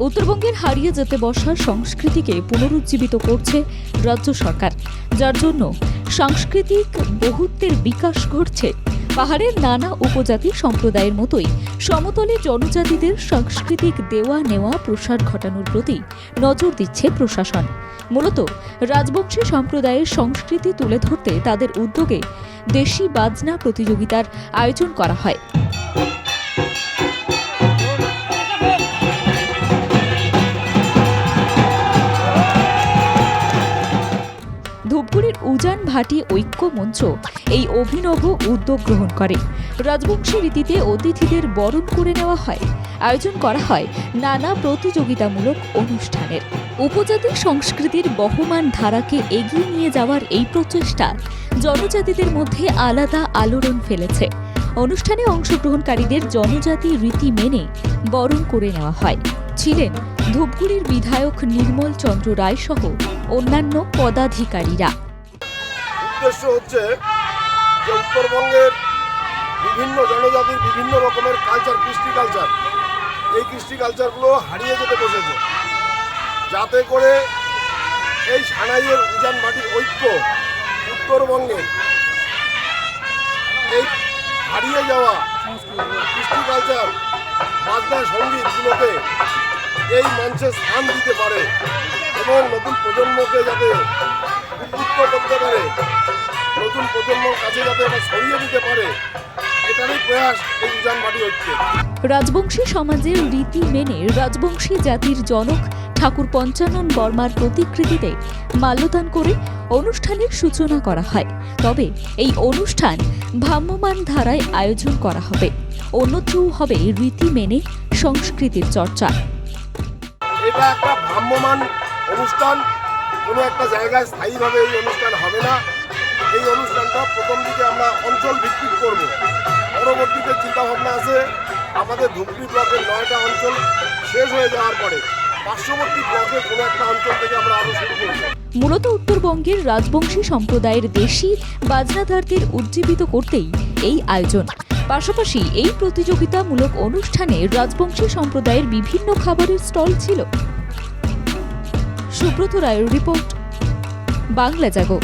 উত্তরবঙ্গের হারিয়ে যেতে বসা সংস্কৃতিকে পুনরুজ্জীবিত করছে রাজ্য সরকার। যার জন্য সাংস্কৃতিক বহুত্বের বিকাশ ঘটছে। পাহাড়ের নানা উপজাতি সম্প্রদায়ের মতোই সমতলে জনজাতিদের সাংস্কৃতিক দেওয়া নেওয়া প্রসার ঘটানোর প্রতি নজর দিচ্ছে প্রশাসন। মূলত রাজবংশী সম্প্রদায়ের সংস্কৃতি তুলে ধরতে তাদের উদ্যোগে দেশি বাজনা প্রতিযোগিতার আয়োজন করা হয়। ভাটি ঐক্য মঞ্চ এই অভিনব উদ্যোগ গ্রহণ করে। রাজবংশী রীতিতে অতিথিদের বরণ করে নেওয়া হয়। আয়োজন করা হয় নানা প্রতিযোগিতামূলক অনুষ্ঠানের। উপজাতি সংস্কৃতির বহমান ধারাকে এগিয়ে নিয়ে যাওয়ার এই প্রচেষ্টা জনজাতিদের মধ্যে আলাদা আলোড়ন ফেলেছে। অনুষ্ঠানে অংশগ্রহণকারীদের জনজাতি রীতি মেনে বরণ করে নেওয়া হয়। ছিলেন ধূপগুড়ির বিধায়ক নির্মল চন্দ্র রায় সহ অন্যান্য পদাধিকারীরা। উদ্দেশ্য হচ্ছে যে উত্তরবঙ্গের বিভিন্ন জনজাতির বিভিন্ন রকমের কালচার কৃষ্টি কালচার এই কৃষ্টি কালচারগুলো হারিয়ে যেতে বসেছে। যাতে করে এই সানাইয়ের উজান মাটির ঐক্য উত্তরবঙ্গে এই হারিয়ে যাওয়া কৃষ্টি কালচার বাজনা সঙ্গীতগুলোকে এই মঞ্চে স্থান দিতে পারে এবং নতুন প্রজন্মকে যাতে উদ্বুদ্ধ করতে পারে, নতুন প্রজন্মর কাছে যাতে এটা ছড়িয়ে দিতে পারে, এটারই প্রয়াস এই উজান মাটি হচ্ছে রাজবংশী সমাজের রীতি মেনে রাজবংশী জাতির জনক ঠাকুর পঞ্চানন বর্মার প্রতিকৃতিতে মাল্যদান করে অনুষ্ঠানের সূচনা করা হয়। তবে এই অনুষ্ঠান ভ্রাম্যমান ধারায় আয়োজন করা হবে। অন্যত্রও হবে রীতি মেনে সংস্কৃতির চর্চা। এটা একটা ভ্রাম্যমান অনুষ্ঠান। কোনো একটা জায়গায় স্থায়ীভাবে এই অনুষ্ঠান হবে না। এই অনুষ্ঠানটা প্রথম দিকে আমরা অঞ্চল ভিত্তিক করব। পরবর্তীতে চিন্তাভাবনা আছে। আমাদের ধুবড়ি ব্লকের নয়টা অঞ্চল শেষ হয়ে যাওয়ার পরে মূলত উত্তরবঙ্গের রাজবংশী সম্প্রদায়ের দেশি বাজনাধারদের উজ্জীবিত করতেই এই আয়োজন। পাশাপাশি এই প্রতিযোগিতামূলক অনুষ্ঠানে রাজবংশী সম্প্রদায়ের বিভিন্ন খাবারের স্টল ছিল। সুব্রত রায়ের রিপোর্ট, বাংলা জাগো।